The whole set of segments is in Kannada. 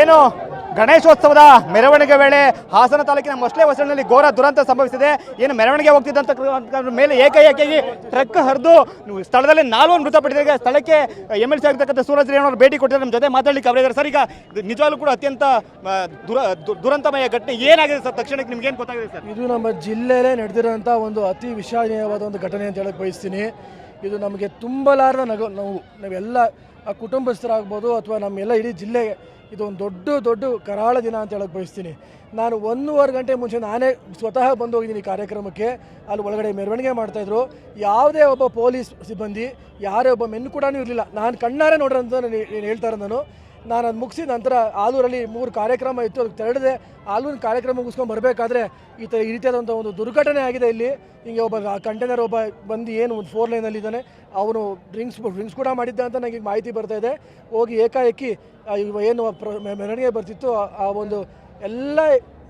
ಏನು? ಗಣೇಶೋತ್ಸವದ ಮೆರವಣಿಗೆ ವೇಳೆ ಹಾಸನ ತಾಲೂಕಿನ ಮೊಸಳೆ ಹೊಸಳಿನಲ್ಲಿ ಘೋರ ದುರಂತ ಸಂಭವಿಸಿದೆ. ಏನು ಮೆರವಣಿಗೆ ಹೋಗ್ತಿದ್ದಂತ ಮೇಲೆ ಏಕೈಕಿಯಾಗಿ ಟ್ರಕ್ ಹರಿದು ಸ್ಥಳದಲ್ಲಿ ನಾಲ್ವರು ಮೃತಪಟ್ಟಿದ್ದಾರೆ. ಸ್ಥಳಕ್ಕೆ ಎಂ ಎಲ್ ಸಿ ಆಗಿರ್ತಕ್ಕಂಥ ಸೂರಜ್ ರೇವಣ್ಣ ಅವರು ಭೇಟಿ ಕೊಟ್ಟಿದ್ದಾರೆ. ನಮ್ಮ ಜೊತೆ ಮಾತಾಡಲಿಕ್ಕೆ ಅವರಿದ್ದಾರೆ ಸರ್, ಈಗ ನಿಜವಾಗ್ಲೂ ಕೂಡ ಅತ್ಯಂತ ದುರಂತಮಯ ಘಟನೆ ಏನಾಗಿದೆ ಸರ್? ತಕ್ಷಣಕ್ಕೆ ನಿಮ್ಗೆ ಏನು ಗೊತ್ತಾಗಿದೆ ಸರ್? ಇದು ನಮ್ಮ ಜಿಲ್ಲೆಯಲ್ಲೇ ನಡೆದಿರೋಂಥ ಒಂದು ಅತಿ ವಿಷಾದನೀಯವಾದ ಒಂದು ಘಟನೆ ಅಂತ ಹೇಳಕ್ಕೆ ಬಯಸ್ತೀನಿ. ಇದು ನಮಗೆ ತುಂಬಲಾರದ ನಗು ನಾವು ನಾವೆಲ್ಲ ಆ ಕುಟುಂಬಸ್ಥರಾಗ್ಬೋದು ಅಥವಾ ನಮ್ಮೆಲ್ಲ ಇಡೀ ಜಿಲ್ಲೆಗೆ ಇದು ಒಂದು ದೊಡ್ಡ ದೊಡ್ಡ ಕರಾಳ ದಿನ ಅಂತ ಹೇಳಕ್ಕೆ ಬಯಸ್ತೀನಿ. ನಾನು ಒಂದೂವರೆ ಗಂಟೆ ಮುಂಚೆ ನಾನೇ ಸ್ವತಃ ಬಂದು ಹೋಗಿದ್ದೀನಿ ಕಾರ್ಯಕ್ರಮಕ್ಕೆ. ಅಲ್ಲಿ ಒಳಗಡೆ ಮೆರವಣಿಗೆ ಮಾಡ್ತಾಯಿದ್ರು. ಯಾವುದೇ ಒಬ್ಬ ಪೊಲೀಸ್ ಸಿಬ್ಬಂದಿ, ಯಾರೇ ಒಬ್ಬ ಮೆನ್ನು ಕೂಡ ಇರಲಿಲ್ಲ. ನಾನು ಕಣ್ಣಾರೆ ನೋಡ್ರಂತ ನಾನು ಹೇಳ್ತಾರೆ ನಾನು. ನಾನು ಅದು ಮುಗಿಸಿ ನಂತರ ಆಲೂರಲ್ಲಿ ಮೂರು ಕಾರ್ಯಕ್ರಮ ಇತ್ತು, ಅದಕ್ಕೆ ತೆರಳಿದೆ. ಆಲೂರಿನ ಕಾರ್ಯಕ್ರಮ ಮುಗಿಸ್ಕೊಂಡು ಬರಬೇಕಾದ್ರೆ ಈ ಥರ ಈ ರೀತಿಯಾದಂಥ ಒಂದು ದುರ್ಘಟನೆ ಆಗಿದೆ ಇಲ್ಲಿ. ಹಿಂಗೆ ಒಬ್ಬ ಕಂಟೈನರ್ ಒಬ್ಬ ಬಂದು ಏನು ಒಂದು ಫೋರ್ ಲೈನಲ್ಲಿ ಇದ್ದಾನೆ, ಅವನು ಡ್ರಿಂಕ್ಸ್ ಡ್ರಿಂಕ್ಸ್ ಕೂಡ ಮಾಡಿದ್ದ ಅಂತ ನನಗೆ ಮಾಹಿತಿ ಬರ್ತಾ ಇದೆ. ಹೋಗಿ ಏಕಾಏಕಿ ಏನು ಮೆರವಣಿಗೆ ಬರ್ತಿತ್ತು, ಆ- ಆ ಒಂದು ಎಲ್ಲ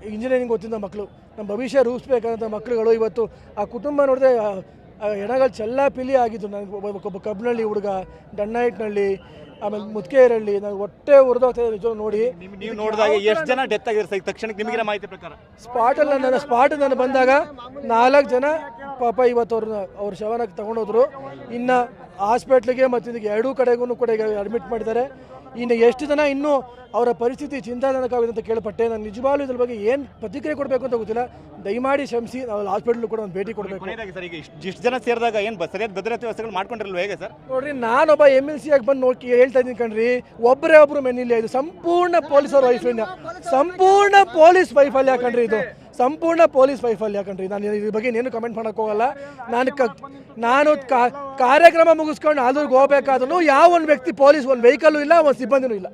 ಇಂಜಿನಿಯರಿಂಗ್ ಗೊತ್ತಿದ್ದ ಮಕ್ಕಳು ನಮ್ಮ ಭವಿಷ್ಯ ರೂಪಿಸ್ಬೇಕಾದಂಥ ಮಕ್ಕಳುಗಳು ಇವತ್ತು ಆ ಕುಟುಂಬ ನೋಡಿದ್ರೆ ಎಣಗಳು ಚೆಲ್ಲ ಪಿಲಿ ಆಗಿದ್ದು ನನಗೆ ಒಬ್ಬ ಕಬ್ಬಿನಳ್ಳಿ ಹುಡುಗ ಡಣ್ಣೈಟ್ನಳ್ಳಿ ಆಮೇಲೆ ಮುತ್ಕೇರಳ್ಳಿ ನನಗೆ ಹೊಟ್ಟೆ ಉರಿದೋಗ್ತಾಯಿದೆ ನಿಜ ನೋಡಿ. ನೀವು ನೋಡಿದಾಗ ಎಷ್ಟು ಜನ ಡೆತ್ ಆಗಿದ್ದಾರೆ ಸರ್? ತಕ್ಷಣಕ್ಕೆ ನಿಮಗೆ ಮಾಹಿತಿ ಪ್ರಕಾರ. ಸ್ಪಾಟಲ್ಲಿ ನನ್ನ ಸ್ಪಾಟ್ ನಾನು ಬಂದಾಗ ನಾಲ್ಕು ಜನ ಪಾಪ ಇವತ್ತು ಅವ್ರನ್ನ ಅವ್ರ ಶವನಕ್ಕೆ ತಗೊಂಡೋದ್ರು. ಇನ್ನು ಹಾಸ್ಪಿಟ್ಲಿಗೆ ಮತ್ತು ಇದಕ್ಕೆ ಎರಡೂ ಕಡೆಗೂ ಕೂಡ ಈಗ ಅಡ್ಮಿಟ್ ಮಾಡಿದ್ದಾರೆ ಇನ್ನು ಎಷ್ಟು ಜನ ಇನ್ನೂ ಅವರ ಪರಿಸ್ಥಿತಿ ಚಿಂತಾಜನಕವಾಗಿದೆ ಅಂತ ಕೇಳ್ಪಟ್ಟೆ. ನಾನು ನಿಜವಾಗ್ಲೂ ಇದ್ರ ಬಗ್ಗೆ ಏನು ಪ್ರತಿಕ್ರಿಯೆ ಕೊಡಬೇಕು ಅಂತ ಗೊತ್ತಿಲ್ಲ. ದಯಮಾಡಿ ಶ್ರಮಿಸಿ ನಾವು ಹಾಸ್ಪಿಟ್ಲ್ ಕೂಡ ಒಂದು ಭೇಟಿ ಕೊಡಬೇಕು. ಸರ್ ಈಗ ಇಷ್ಟು ಜನ ಸೇರಿದಾಗ ಏನು ಸರಿಯಾದ ಭದ್ರತೆ ವ್ಯವಸ್ಥೆಗಳು ಮಾಡ್ಕೊಂಡಿರಲ್ವ ಹೇಗೆ ಸರ್? ನೋಡ್ರಿ ನಾನೊಬ್ಬ ಎಂ ಎಲ್ ಸಿ ಆಗಿ ಬಂದು ನೋಡಿ ಹೇಳ್ತಾ ಇದ್ದೀನಿ ಕಣ್ರಿ. ಒಬ್ಬರೇ ಒಬ್ರು ಮೆನಿಲ್ಲ ಇದು. ಸಂಪೂರ್ಣ ಪೊಲೀಸರ ವೈಫಲ್ಯ. ಸಂಪೂರ್ಣ ಪೊಲೀಸ್ ವೈಫಲ್ಯ ಕಣ್ರಿ ಇದು. ಸಂಪೂರ್ಣ ಪೊಲೀಸ್ ವೈಫಲ್ಯ ಕಣ್ರಿ. ನಾನು ಇದ್ರ ಬಗ್ಗೆ ಏನು ಕಮೆಂಟ್ ಮಾಡಕ್ ಹೋಗಲ್ಲ. ನಾನು ನಾನು ಕಾರ್ಯಕ್ರಮ ಮುಗಿಸ್ಕೊಂಡು ಆದ್ರಿಗೆ ಹೋಗ್ಬೇಕಾದ್ರೂ ಯಾವ ಒಂದು ವ್ಯಕ್ತಿ ಪೊಲೀಸ್, ಒಂದು ವೆಹಿಕಲ್ಲು ಇಲ್ಲ, ಒಂದು ಸಿಬ್ಬಂದಿನೂ ಇಲ್ಲ.